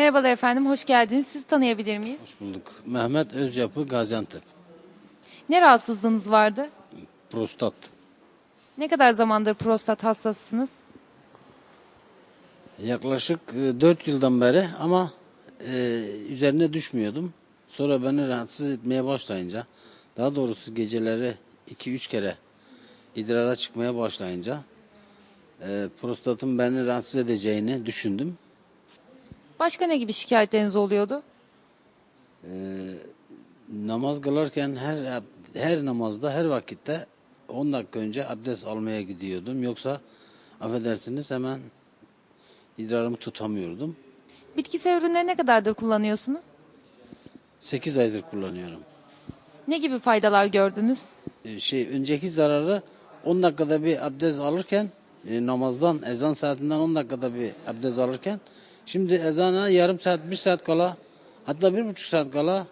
Merhabalar efendim, hoş geldiniz. Sizi tanıyabilir miyiz? Hoş bulduk. Mehmet Özyapı Gaziantep. Ne rahatsızlığınız vardı? Prostat. Ne kadar zamandır prostat hastasısınız? Yaklaşık 4 yıldan beri ama e, üzerine düşmüyordum. Sonra beni rahatsız etmeye başlayınca, daha doğrusu geceleri 2-3 kere idrara çıkmaya başlayınca e, prostatın beni rahatsız edeceğini düşündüm. Başka ne gibi şikayetleriniz oluyordu? Namaz kılarken her her namazda her vakitte 10 dakika önce abdest almaya gidiyordum. Yoksa affedersiniz hemen idrarımı tutamıyordum. Bitkisel ürünleri ne kadardır kullanıyorsunuz? 8 aydır kullanıyorum. Ne gibi faydalar gördünüz? Ee, Şey önceki zararı 10 dakikada bir abdest alırken e, namazdan ezan saatinden 10 dakikada bir abdest alırken şimdi ezana yarım saat bir saat kala hatta bir buçuk saat kala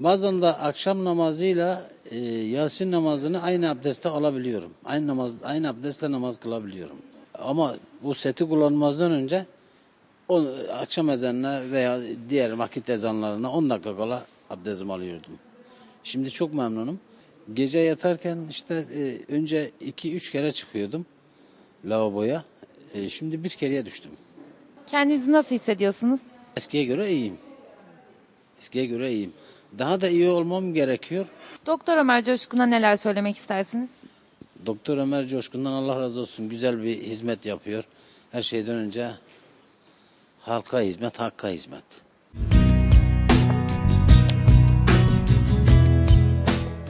bazen de akşam namazıyla e, Yasin namazını aynı abdestte alabiliyorum. Aynı namaz aynı abdestle namaz kılabiliyorum. Ama bu seti kullanmazdan önce o akşam ezanına veya diğer vakit ezanlarına 10 dakika kala abdestimi alıyordum. Şimdi çok memnunum. Gece yatarken işte e, önce 2-3 kere çıkıyordum lavaboya. E, şimdi bir kereye düştüm. Kendinizi nasıl hissediyorsunuz? Eskiye göre iyiyim. Eskiye göre iyiyim. Daha da iyi olmam gerekiyor. Doktor Ömer Coşkun'a neler söylemek istersiniz? Doktor Ömer Coşkun'dan Allah razı olsun. Güzel bir hizmet yapıyor. Her şeyden önce halka hizmet, hakka hizmet.